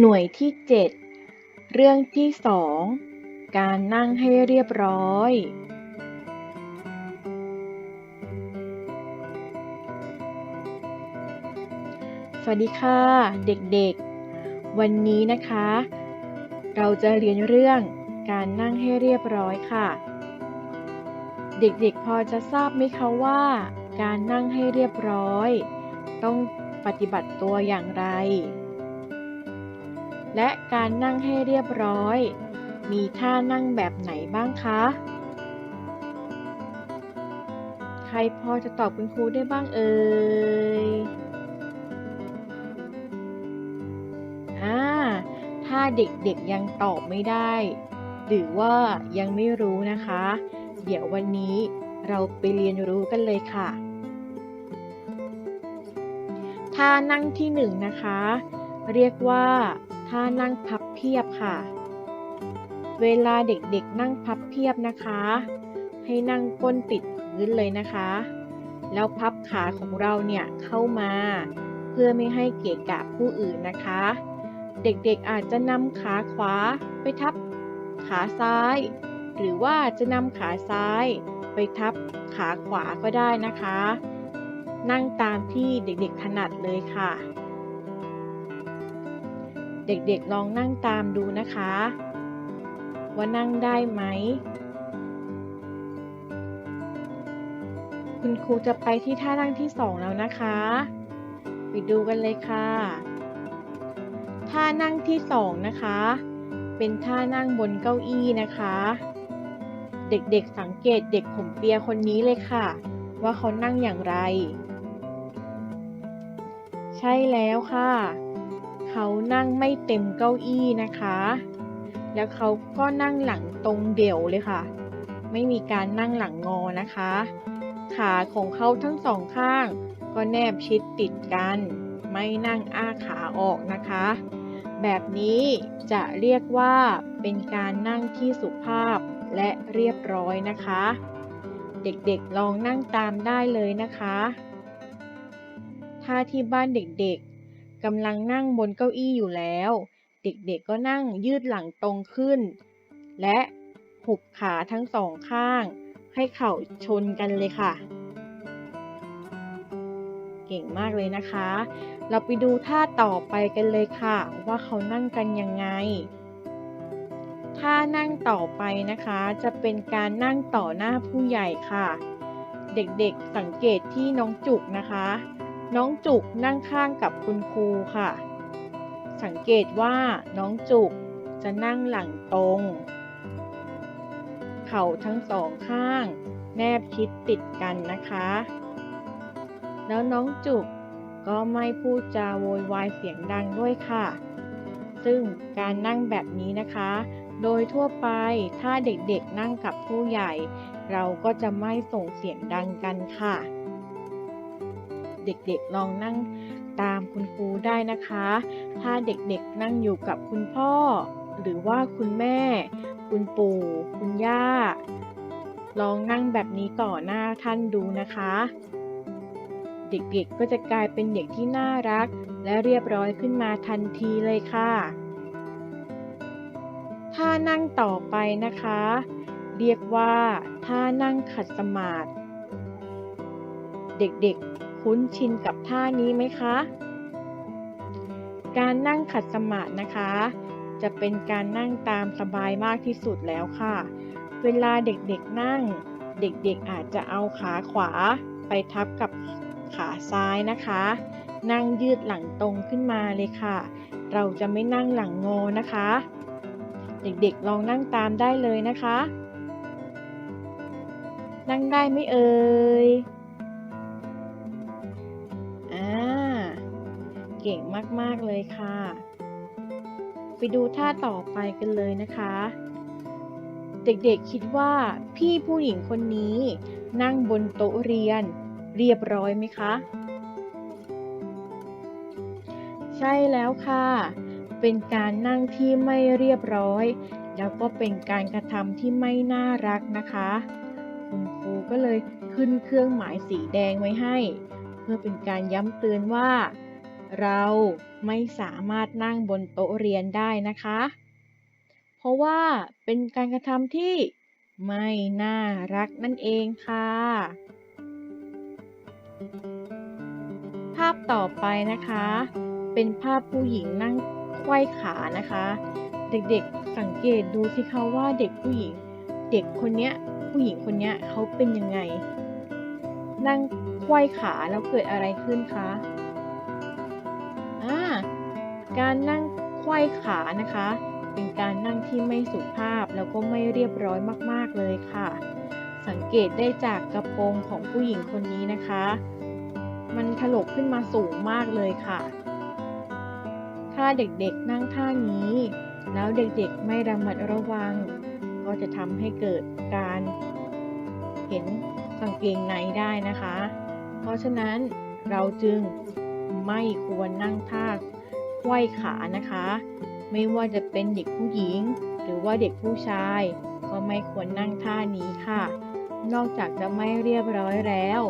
หน่วยที่ 7 เรื่องที่ 2 การนั่งให้เรียบร้อย สวัสดีค่ะ เด็กๆ วันนี้นะคะ เราจะเรียนเรื่องการนั่งให้เรียบร้อยค่ะ เด็กๆ พอจะทราบไหมคะว่า การนั่งให้เรียบร้อย ต้องปฏิบัติตัวอย่างไร และการนั่งให้เรียบร้อย มีท่านั่งแบบไหนบ้างคะ ใครพอจะตอบคุณครูได้บ้างเอ่ยอ่าถ้าเด็กๆยังตอบไม่ได้ หรือว่ายังไม่รู้นะคะ เดี๋ยววันนี้เราไปเรียนรู้กันเลยค่ะ ท่านั่งที่หนึ่งนะคะ เรียกว่า ท่านั่งพับเพียบค่ะ เวลาเด็กๆนั่งพับเพียบนะคะ ให้นั่งก้นติดพื้นเลยนะคะ แล้วพับขาของเราเนี่ยเข้ามา เพื่อไม่ให้เกะกะผู้อื่นนะคะ เด็กๆอาจจะนำขาขวาไปทับขาซ้าย หรือว่าจะนำขาซ้ายไปทับขาขวาก็ได้นะคะ นั่งตามที่เด็กๆถนัดเลยค่ะ เด็กๆลองนั่งตามดูนะคะ ว่านั่งได้ไหม คุณครูจะไปที่ท่านั่งที่สองแล้วนะคะ ไปดูกันเลยค่ะ ท่านั่งที่สองนะคะ เป็นท่านั่งบนเก้าอี้นะคะ เด็กๆสังเกตเด็กผมเปียคนนี้เลยค่ะ ว่าเขานั่งอย่างไร ใช่แล้วค่ะ เขานั่งไม่เต็มเก้าอี้นะคะ แล้วเขาก็นั่งหลังตรงเดี่ยวเลยค่ะ ไม่มีการนั่งหลังงอนะคะ ขาของเขาทั้งสองข้าง ก็แนบชิดติดกัน ไม่นั่งอ้าขาออกนะคะ แบบนี้จะเรียกว่าเป็นการนั่งที่สุภาพและเรียบร้อยนะคะ เด็กๆลองนั่งตามได้เลยนะคะ ถ้าที่บ้านเด็กๆ กำลังนั่งบนเก้าอี้อยู่แล้ว เด็กๆก็นั่งยืดหลังตรงขึ้น และหุบขาทั้งสองข้าง ให้เข่าชนกันเลยค่ะ เก่งมากเลยนะคะ เราไปดูท่าต่อไปกันเลยค่ะ ว่าเขานั่งกันยังไงท่านั่งต่อไปนะคะ จะเป็นการนั่งต่อหน้าผู้ใหญ่ค่ะ เด็กๆสังเกตที่น้องจุกนะคะ น้องจุกนั่งข้างกับคุณครูค่ะ สังเกตว่าน้องจุกจะนั่งหลังตรง เข่าทั้งสองข้าง แนบชิดติดกันนะคะ แล้วน้องจุกก็ไม่พูดจาโวยวายเสียงดังด้วยค่ะ ซึ่งการนั่งแบบนี้นะคะ โดยทั่วไปถ้าเด็กๆนั่งกับผู้ใหญ่ เราก็จะไม่ส่งเสียงดังกันค่ะ เด็กๆลองนั่งตามคุณครูได้นะคะ ถ้าเด็กๆนั่งอยู่กับคุณพ่อ หรือว่าคุณแม่ คุณปู่ คุณย่า ลองนั่งแบบนี้ต่อหน้าท่านดูนะคะ เด็กๆก็จะกลายเป็นเด็กที่น่ารัก และเรียบร้อยขึ้นมาทันทีเลยค่ะท่านั่งต่อไปนะคะ เรียกว่าท่านั่งขัดสมาธิเด็กๆ คุ้นชินกับท่านี้ไหมคะ การนั่งขัดสมาธินะคะ จะเป็นการนั่งตามสบายมากที่สุดแล้วค่ะ เวลาเด็กๆนั่ง เด็กๆอาจจะเอาขาขวาไปทับกับขาซ้ายนะคะ นั่งยืดหลังตรงขึ้นมาเลยค่ะ เราจะไม่นั่งหลังงอนะคะ เด็กๆลองนั่งตามได้เลยนะคะ นั่งได้ไหมเอ่ย เก่งมาก ๆ เลยค่ะ ไปดูท่าต่อไปกันเลยนะคะ เด็กๆคิดว่าพี่ผู้หญิงคนนี้ นั่งบนโต๊ะเรียน เรียบร้อยไหมคะ ใช่แล้วค่ะ เป็นการนั่งที่ไม่เรียบร้อย แล้วก็เป็นการกระทำที่ไม่น่ารักนะคะ คุณครูก็เลยขึ้นเครื่องหมายสีแดงไว้ให้ เพื่อเป็นการย้ำเตือนว่า เราไม่สามารถนั่งบนโต๊ะเรียนได้นะคะ เพราะว่าเป็นการกระทำที่ไม่น่ารักนั่นเองค่ะ ภาพต่อไปนะคะ เป็นภาพผู้หญิงนั่งไขว้ขานะคะ เด็กๆสังเกตดูสิคะว่าเด็กผู้หญิง เด็กคนเนี้ยผู้หญิงคนเนี้ยเขาเป็นยังไง นั่งไขว้ขาแล้วเกิดอะไรขึ้นคะ การนั่งไขว้ขานะคะ เป็นการนั่งที่ไม่สุภาพแล้วก็ไม่เรียบร้อยมากๆเลยค่ะ สังเกตได้จากกระโปรงของผู้หญิงคนนี้นะคะ มันถลกขึ้นมาสูงมากเลยค่ะ ถ้าเด็กๆนั่งท่านี้ แล้วเด็กๆไม่ระมัดระวัง ก็จะทำให้เกิดการเห็นกางเกงในได้นะคะ เพราะฉะนั้นเราจึงไม่ควรนั่งท่า ไขว้ขานะคะ ไม่ว่าจะเป็นเด็กผู้หญิง หรือว่าเด็กผู้ชาย ก็ไม่ควรนั่งท่านี้ค่ะ นอกจากจะไม่เรียบร้อยแล้ว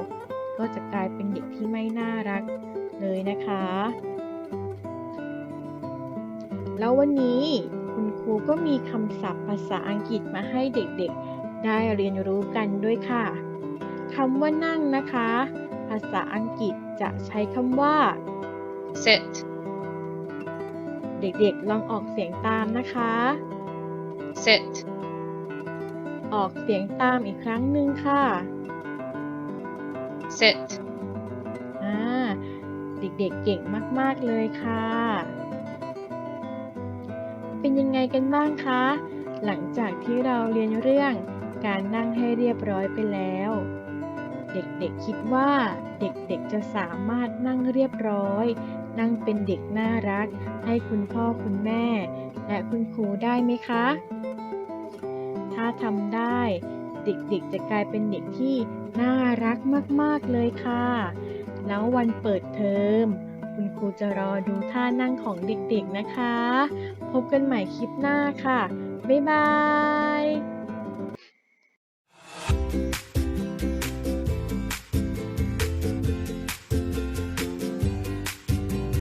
ก็จะกลายเป็นเด็กที่ไม่น่ารักเลยนะคะ แล้ววันนี้คุณครูก็มีคำศัพท์ภาษาอังกฤษมาให้เด็กๆ ได้เรียนรู้กันด้วยค่ะคำว่านั่งนะคะ ภาษาอังกฤษจะใช้คำว่า sit, เด็กๆ ลองออกเสียงตามนะคะ sit, ออกเสียงตามอีกครั้งหนึ่งค่ะ sit, อ่า เด็กๆ เก่งมากๆ เลยค่ะ เป็นยังไงกันบ้างคะ หลังจากที่เราเรียนเรื่องการนั่งให้เรียบร้อยไปแล้ว เด็กๆ คิดว่าเด็กๆ จะสามารถนั่งเรียบร้อย นั่งเป็นเด็กน่ารัก ให้คุณพ่อคุณแม่ และคุณครูได้ไหมคะ ถ้าทำได้ เด็กๆจะกลายเป็นเด็กที่น่ารักมากๆเลยค่ะ แล้ววันเปิดเทอมคุณครูจะรอดูท่านั่งของเด็กๆนะคะ พบกันใหม่คลิปหน้าค่ะ บ๊ายบาย